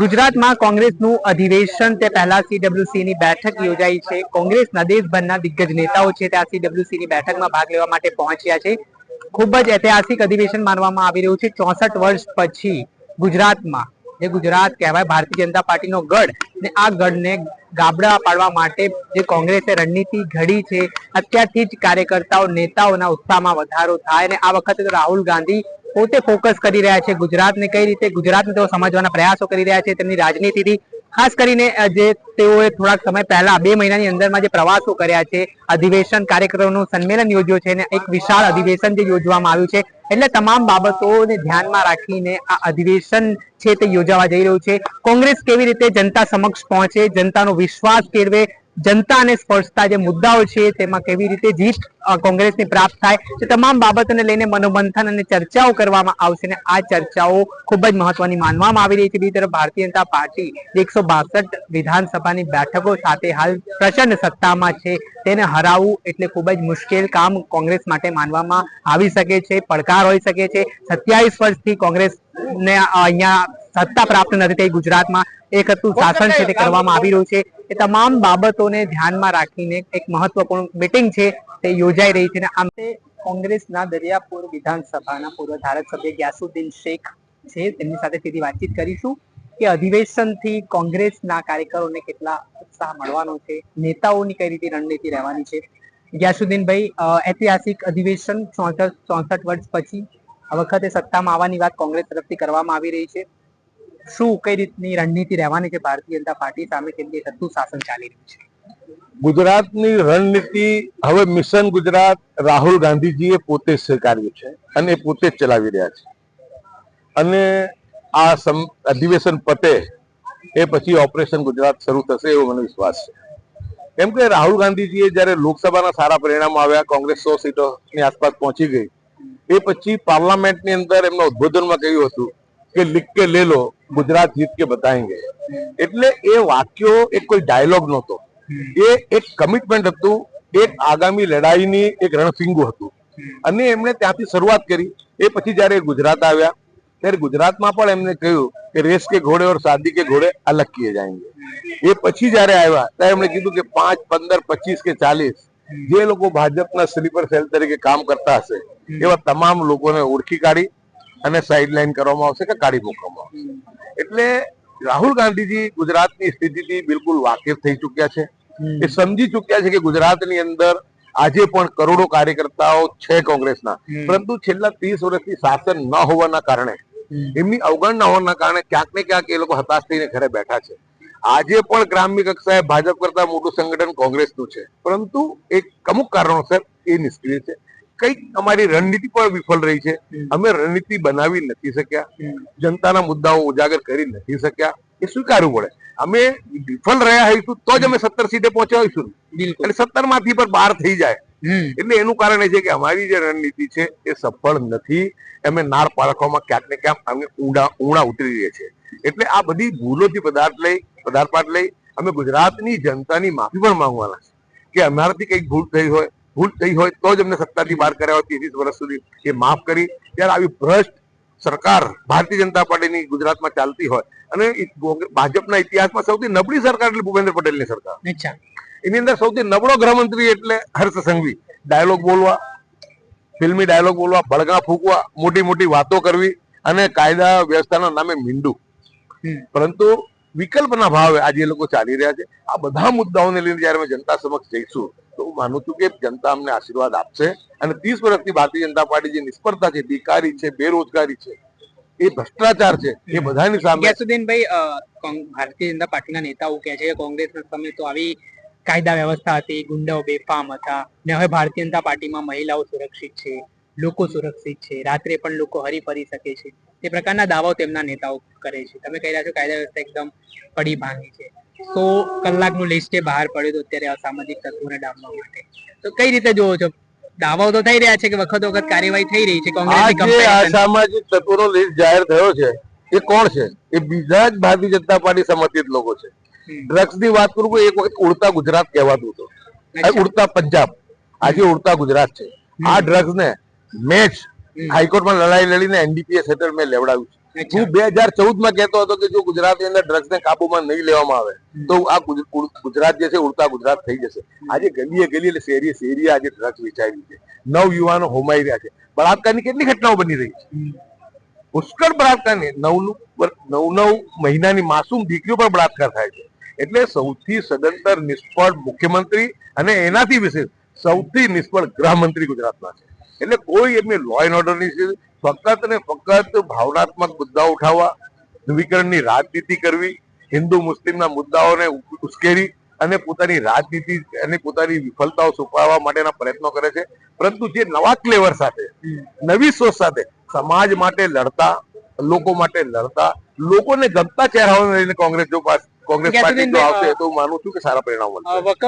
ગુજરાતમાં કોંગ્રેસનું અધિવેશન તે પહેલા સીડબ્લ્યુસીની બેઠક યોજાઈ છે. કોંગ્રેસના દેશભરના દિગ્ગજ નેતાઓ છે તે આ સીડબ્લ્યુસી બેઠકમાં ભાગ લેવા માટે પહોંચ્યા છે. ખૂબ જ ઐતિહાસિક અધિવેશન માનવામાં આવી રહ્યું છે. ચોસઠ વર્ષ પછી ગુજરાતમાં, જે ગુજરાત કહેવાય, ભારતીય જનતા પાર્ટીનો ગઢ ને આ ગઢને ગાબડા પાડવા માટે જે કોંગ્રેસે રણનીતિ ઘડી છે, અત્યારથી જ કાર્યકર્તાઓ નેતાઓના ઉત્સાહમાં વધારો થાય અને આ વખતે રાહુલ ગાંધી પોતે ફોકસ કરી રહ્યા છે ગુજરાતને કઈ રીતે, ગુજરાતને તેઓ સમજવાના પ્રયાસો કરી રહ્યા છે, તેમની રાજનીતિથી. ખાસ કરીને જે તેઓએ થોડાક સમય પહેલા, બે મહિનાની અંદરમાં જે પ્રવાસો કર્યા છે, અધિવેશન કાર્યક્રમનું સંમેલન યોજ્યું છે અને એક વિશાળ અધિવેશન જે યોજવામાં આવ્યું છે, એટલે તમામ બાબતોને ધ્યાનમાં રાખીને આ અધિવેશન છે તે યોજાવા જઈ રહ્યું છે. કોંગ્રેસ કેવી રીતે જનતા સમક્ષ પહોંચે, જનતાનો વિશ્વાસ કેળવે જનતાને સ્પર્શતા જે મુદ્દાઓ છે, તેમાં કેવી રીતે જીત કોંગ્રેસની પ્રાપ્ત થાય તે તમામ બાબતોને લઈને મનોમંથન અને ચર્ચાઓ કરવામાં આવશે અને આ ચર્ચાઓ ખૂબ જ મહત્વની માનવામાં આવી રહી છે. બીજી તરફ ભારતીય જનતા પાર્ટી એકસો બાસઠ વિધાનસભાની બેઠકો સાથે હાલ પ્રચંડ સત્તામાં છે. તેને હરાવવું એટલે ખૂબ જ મુશ્કેલ કામ કોંગ્રેસ માટે માનવામાં આવી શકે છે, પડકાર હોઈ શકે છે. સત્યાવીસ વર્ષથી કોંગ્રેસને અહીંયા સત્તા પ્રાપ્ત નથી થઈ ગુજરાતમાં. એક હતું શાસન છે તે કરવામાં આવી રહ્યું છે. એ તમામ બાબતોને ધ્યાનમાં રાખીને એક મહત્વપૂર્ણ મિટિંગ છે તે યોજાઈ રહી છે અને આમ કોંગ્રેસના દરિયાપુર વિધાનસભાના પૂર્વ ધારાસભ્ય ગ્યાસુદ્દીન શેખ છે. તેમની સાથે સીધી વાતચીત કરીશું કે અધિવેશનથી કોંગ્રેસના કાર્યકરોને કેટલા ઉત્સાહ મળવાનો છે નેતાઓની કઈ રીતે રણનીતિ રહેવાની છે. ગ્યાસુદ્દીનભાઈ ભાઈ ઐતિહાસિક અધિવેશન ચોસઠ ચોસઠ વર્ષ પછી આ વખતે સત્તામાં આવવાની વાત કોંગ્રેસ તરફથી કરવામાં આવી રહી છે. શું કઈ રીતની રણનીતિ રહેવાની છે ભારતીય જનતા પાર્ટી સામે કેમ કે શાસન ચાલી રહ્યું છે? ગુજરાતની રણનીતિ હવે મિશન ગુજરાત રાહુલ ગાંધીજીએ પોતે સ્વીકાર્યું છે અને પોતે ચલાવી રહ્યા છે. અને આ અધિવેશન પતે એ પછી ઓપરેશન ગુજરાત શરૂ થશે એવો મને વિશ્વાસ છે. કેમ કે રાહુલ ગાંધીજીએ જ્યારે લોકસભાના સારા પરિણામો આવ્યા, કોંગ્રેસ સો સીટોની આસપાસ પહોંચી ગઈ, એ પછી પાર્લામેન્ટની અંદર એમના ઉદ્બોધનમાં કહ્યું હતું કે લિખ કે લે લો ગુજરાત જીત કે બતાવેંગે એટલે એ વાક્યો એક કોઈ ડાયલોગ નહોતો. એ એક કમિટમેન્ટ હતું, એક આગામી લડાઈની એક રણફિંગું હતું. અને એમણે ત્યાંથી શરૂઆત કરી. એ પછી જ્યારે ગુજરાત આવ્યા, ત્યારે ગુજરાતમાં પણ એમને કહ્યું કે રેસ કે ઘોડે ઓર શાદી કે ઘોડે અલગ કિએ જાયંગે. એ પછી જ્યારે આવ્યા, ત્યારે એમણે કીધું કે પાંચ, પંદર, પચીસ કે ચાલીસ જે લોકો ભાજપના સ્લીપર સેલ તરીકે કામ કરતા હશે, એવા તમામ લોકોને ઓળખી કાઢી અને સાઇડલાઇન કરવામાં આવશે કે કાઢી મૂકવામાં આવશે. એટલે રાહુલ ગાંધીજી ગુજરાતની સ્થિતિથી બિલકુલ વાકેફ થઈ ચુક્યા છે. એ સમજી ચુક્યા છે કે ગુજરાતની અંદર આજે પણ કરોડો કાર્યકર્તાઓ છે કોંગ્રેસના. પરંતુ છેલ્લા ત્રીસ વર્ષથી શાસન ન હોવાના કારણે એમની અવગણના હોવાના કારણે ક્યાંક ને ક્યાંક એ લોકો હતાશ થઈને ઘરે બેઠા છે. આજે પણ ગ્રામ્ય કક્ષાએ ભાજપ કરતા મોટું સંગઠન કોંગ્રેસનું છે. પરંતુ એક અમુક કારણોસર એ નિષ્ક્રિય છે. કંઈક અમારી રણનીતિ પણ વિફળ રહી છે. અમે રણનીતિ બનાવી નથી શક્યા. જનતાના મુદ્દાઓ ઉજાગર કરી નથી શક્યા. એ સ્વીકારવું પડે. અમે વિફળ રહ્યા હોઈશું તો જ અમે સત્તર સીટે પહોંચ્યા હોઈશું. એટલે સત્તરમાંથી પણ બહાર થઈ જાય. એટલે એનું કારણ એ છે કે અમારી જે રણનીતિ છે એ સફળ નથી. અમે નાર પારખવામાં ક્યાંક ને ક્યાંક અમે ઊંડા ઊંડા ઉતરી રહ્યા છે એટલે આ બધી ભૂલોથી પદાર્થ લઈ પદાર્થપાઠ લઈ અમે ગુજરાતની જનતાની માફી પણ માંગવાના છે કે અમારાથી કંઈક ભૂલ થઈ હોય ભૂલ થઈ હોય તો જ અમને સત્તાથી બહાર કર્યા હોય ત્રીસ વર્ષ સુધી. એ માફ કરી. ત્યારે આવી ભ્રષ્ટ સરકાર ભારતીય જનતા પાર્ટીની ગુજરાતમાં ચાલતી હોય. અને ભાજપના ઇતિહાસમાં સૌથી નબળી સરકાર એટલે ભૂપેન્દ્ર પટેલની સરકાર. એની અંદર સૌથી નબળો ગૃહમંત્રી એટલે હર્ષ સંઘવી. ડાયલોગ બોલવા ફિલ્મી ડાયલોગ બોલવા બળગા ફૂંકવા મોટી મોટી વાતો કરવી અને કાયદા વ્યવસ્થાના નામે મીંડું. પરંતુ વિકલ્પના ભાવે આજે એ લોકો ચાલી રહ્યા છે. આ બધા મુદ્દાઓને લઈને જયારે અમે જનતા સમક્ષ જઈશું માનું છું કે જનતા અમને આશીર્વાદ આપશે અને ત્રીસ વર્ષથી ભારતીય જનતા પાર્ટી જે નિષ્ફળતા છે બેકારી છે, બેરોજગારી છે, એ ભ્રષ્ટાચાર છે, એ બધાની સામે ગ્યાસુદ્દીનભાઈ ભારતીય જનતા પાર્ટીના નેતાઓ કહે છે કે કોંગ્રેસના સમય તો આવી કાયદા વ્યવસ્થા હતી, ગુંડાઓ બેફામ હતા ને હવે ભારતીય જનતા પાર્ટીમાં મહિલાઓ સુરક્ષિત છે, લોકો સુરક્ષિત છે, રાત્રે પણ લોકો હરી ફરી શકે છે તે પ્રકારના દાવાઓ તેમના નેતાઓ કરે છે. તમે કહી રહ્યા છો કાયદા વ્યવસ્થા એકદમ પડી ભાંગી છે. સો કલાકનું લિસ્ટે બહાર પડ્યું હતું અત્યારે અસામાજિક તત્વોને ડામવા માટે. તો કઈ રીતે જોવો છો? દાવાઓ તો થઈ રહ્યા છે કે વખત વખત કાર્યવાહી થઈ રહી છે? કોંગ્રેસની અસામાજિક તત્વોનો લિસ્ટ જાહેર થયો છે એ કોણ છે? એ બીજા જ ભારતીય જનતા પાર્ટી સમર્થિત લોકો છે. ડ્રગ્સની વાત કરું એક વખત ઉડતા ગુજરાત કહેવાતું હતું. ઉડતા પંજાબ. આજે ઉડતા ગુજરાત છે. આ ડ્રગ્સ ને મેચ. હાઈકોર્ટમાં લડાઈ લડીને એનડીપીએસ હેઠળ મેં લેવડાવ્યું છે. હું બે હજાર ચૌદમાં કહેતો હતો કે જો ગુજરાતની અંદર ડ્રગ્સ ને કાબુમાં નહીં લેવામાં આવે તો આ ગુજ- ગુજ- ગુજરાત જે છે ઉડતા ગુજરાત થઈ જશે. આજે ગલીએ ગલીએ એટલે શેરીએ શેરીએ આજે ડ્રગ્સ વેચાઈ છે. નવ યુવાનો હોમાઈ રહ્યા છે. બળાત્કારની કેટલી ઘટનાઓ બની રહી છે? પુષ્કળ બળાત્કારની. નવ નવ નવ મહિનાની માસૂમ દીકરીઓ પર બળાત્કાર થાય છે. એટલે સૌથી સદંતર નિષ્ફળ મુખ્યમંત્રી અને એનાથી વિશેષ સૌથી નિષ્ફળ ગૃહમંત્રી ગુજરાતના છે. એટલે કોઈ એમની લો એન્ડ ઓર્ડરની છે ફક્ત ને ફક્ત ભાવનાત્મક મુદ્દાઓ ઉઠાવવા ધ્રુવીકરણની રાજનીતિ કરવી હિન્દુ મુસ્લિમના મુદ્દાઓને ઉશ્કેરી અને પોતાની રાજનીતિ અને પોતાની વિફળતાઓ છુપાવવા માટેના પ્રયત્નો કરે છે. પરંતુ જે નવા ક્લેવર સાથે નવી સોચ સાથે સમાજ માટે લડતા લોકો માટે લડતા લોકોને ગમતા ચહેરાઓને લઈને કોંગ્રેસ જો પાસે કોંગ્રેસ પાર્ટી જો આવશે તો હું માનું છું કે સારા પરિણામ મળશે.